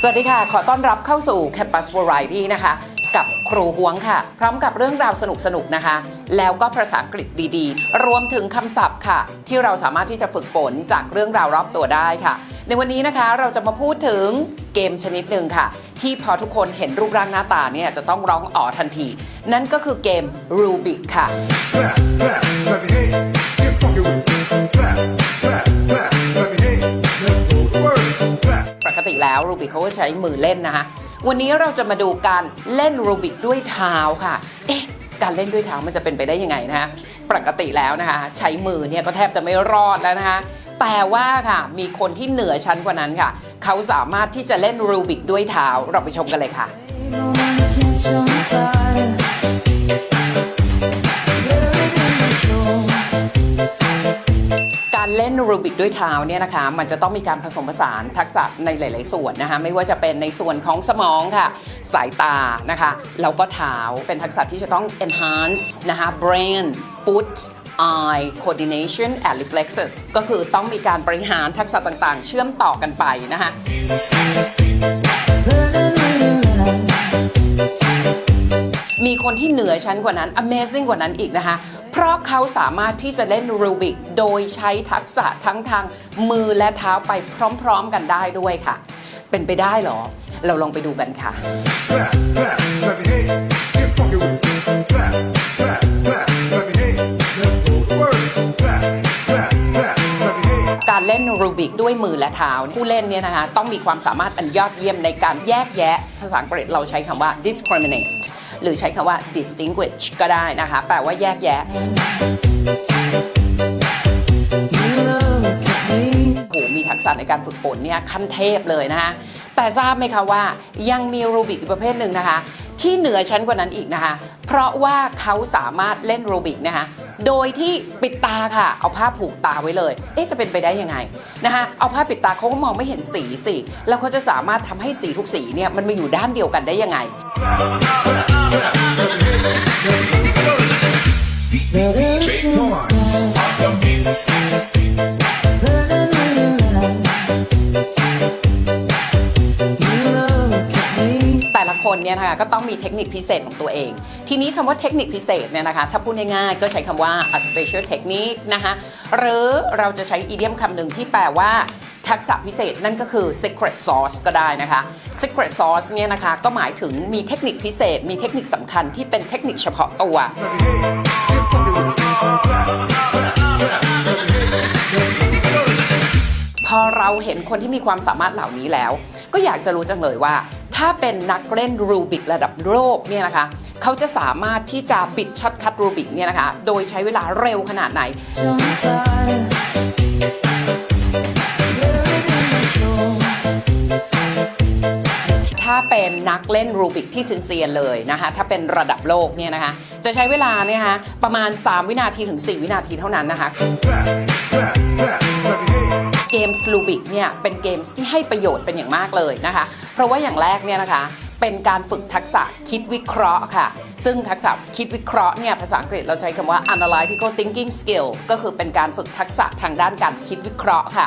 สวัสดีค่ะ ขอต้อนรับเข้าสู่ Campus Variety นะคะ กับครูหวงค่ะ พร้อมกับเรื่องราวสนุกๆนะคะ แล้วก็ภาษาอังกฤษดีๆ รวมถึงคำศัพท์ค่ะ ที่เราสามารถที่จะฝึกฝนจากเรื่องราวรอบตัวได้ค่ะ ในวันนี้นะคะเราจะมาพูดถึงเกมชนิดหนึ่งค่ะ ที่พอทุกคนเห็นรูปร่างหน้าตาเนี่ยจะต้องร้องอ๋อทันที นั่นก็คือเกมรูบิกค่ะ ติเขาก็ใช้มือเล่นนะคะ วันนี้เราจะมาดูการเล่นรูบิกด้วยเท้าค่ะ เอ๊ะการเล่นด้วยเท้ามันจะเป็นไปได้ยังไงนะคะ ปกติแล้วนะคะ ใช้มือเนี่ยก็แทบจะไม่รอดแล้วนะคะ แต่ว่าค่ะมีคนที่เหนือชั้นกว่านั้นค่ะ เขาสามารถที่จะเล่นรูบิกด้วยเท้าเราไปชมกันเลยค่ะ รูบิกด้วยเท้าเนี่ยนะคะมันจะต้องมีการผสมผสานทักษะในหลาย ๆ ส่วนนะคะไม่ว่าจะเป็นในส่วนของสมองค่ะสายตานะคะแล้วก็เท้าเป็นทักษะที่จะต้อง enhance นะคะ brain foot eye coordination and reflexes ก็คือต้องมีการบริหารทักษะต่าง ๆ เชื่อมต่อกันไปนะคะมีคนที่เหนือชั้นกว่านั้น Amazing กว่านั้นอีกนะคะ เพราะเขาสามารถที่จะเล่นรูบิกโดยใช้ทักษะทั้งทางมือและเท้าไปพร้อมๆกันได้ด้วยค่ะ เป็นไปได้เหรอ เราลองไปดูกันค่ะ ล่นรูบิกด้วยมือและเท้า ผู้เล่นเนี่ยนะคะต้องมีความสามารถอันยอดเยี่ยมในการแยกแยะ ภาษาอังกฤษเราใช้คำว่า discriminate หรือใช้คำว่า distinguish ก็ได้นะคะ แปลว่าแยกแยะโอ้โหมีทักษะในการฝึกฝนเนี่ยขั้นเทพเลยนะคะ แต่ทราบไหมคะว่ายังมีรูบิกอีกประเภทหนึ่งนะคะ ที่เหนือชั้นกว่านั้นอีกนะคะ เพราะว่าเขาสามารถเล่นรูบิกนะคะโดยที่ปิดตาค่ะ เอาผ้าผูกตาไว้เลย เอ๊ะจะเป็นไปได้ยังไงนะคะเอาผ้าปิดตาเขาก็มองไม่เห็นสีสิแล้วเขาจะสามารถทำให้สีทุกสีเนี่ยมันมาอยู่ด้านเดียวกันได้ยังไง เนี่ยนะคะก็ต้องมีเทคนิคพิเศษของตัวเอง ทีนี้คำว่าเทคนิคพิเศษเนี่ยนะคะถ้าพูดง่ายๆก็ใช้คำว่า a special technique นะคะหรือเราจะใช้อีเดียมคำหนึ่งที่แปลว่าทักษะพิเศษนั่นก็คือ secret sauce ก็ได้นะคะ secret sauce เนี่ยนะคะก็หมายถึงมีเทคนิคพิเศษ มีเทคนิคสำคัญที่เป็นเทคนิคเฉพาะตัว พอเราเห็นคนที่มีความสามารถเหล่านี้แล้ว ก็อยากจะรู้จังเลยว่า ถ้าเป็นนักเล่นรูบิกระดับโลกเนี่ยนะคะเขาจะสามารถที่จะบิดช็อตคัทรูบิกเนี่ยนะคะ โดยใช้เวลาเร็วขนาดไหน ถ้าเป็นนักเล่นรูบิกที่ซินเซียนเลยนะคะ ถ้าเป็นระดับโลกเนี่ยนะคะ จะใช้เวลาเนี่ยนะคะประมาณ 3 วินาทีถึง 4 วินาทีเท่านั้นนะคะ กมส์ลูบิกเนี่ยเป็นเกมส์ที่ให้ประโยชน์เป็นอย่างมากเลยนะคะ เพราะว่าอย่างแรกเนี่ยนะคะเป็นการฝึกทักษะคิดวิเคราะห์ค่ะ ซึ่งทักษะคิดวิเคราะห์เนี่ยภาษาอังกฤษเราใช้คำว่า analytical thinking skill ก็คือเป็นการฝึกทักษะทางด้านการคิดวิเคราะห์ค่ะ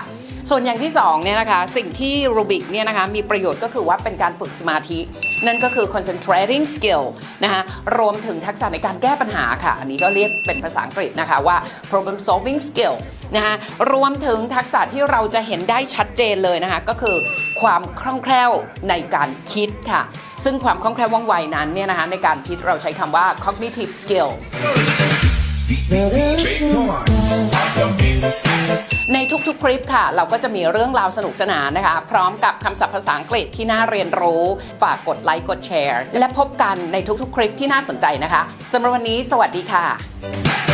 ส่วนอย่างที่สองเนี่ยนะคะสิ่งที่รูบิกเนี่ยนะคะมีประโยชน์ก็คือว่าเป็นการฝึกสมาธิ นั่นก็คือ concentrating skill นะคะรวมถึงทักษะในการแก้ปัญหาค่ะ อันนี้ก็เรียกเป็นภาษาอังกฤษนะคะว่า problem solving skill นะคะรวมถึงทักษะที่เราจะเห็นได้ชัดเจนเลยนะคะก็คือความคล่องแคล่วในการคิดค่ะ ซึ่งความคล่องแคล่วว่องไวนั้นเนี่ยนะคะในการคิดเราใช้คำว่า cognitive skill ในทุกๆ คลิปค่ะ เราก็จะมีเรื่องราวสนุกสนานนะคะ พร้อมกับคำศัพท์ภาษาอังกฤษที่น่าเรียนรู้ ฝากกดไลค์กดแชร์ และพบกันในทุกๆ คลิปที่น่าสนใจนะคะสำหรับวันนี้ สวัสดีค่ะ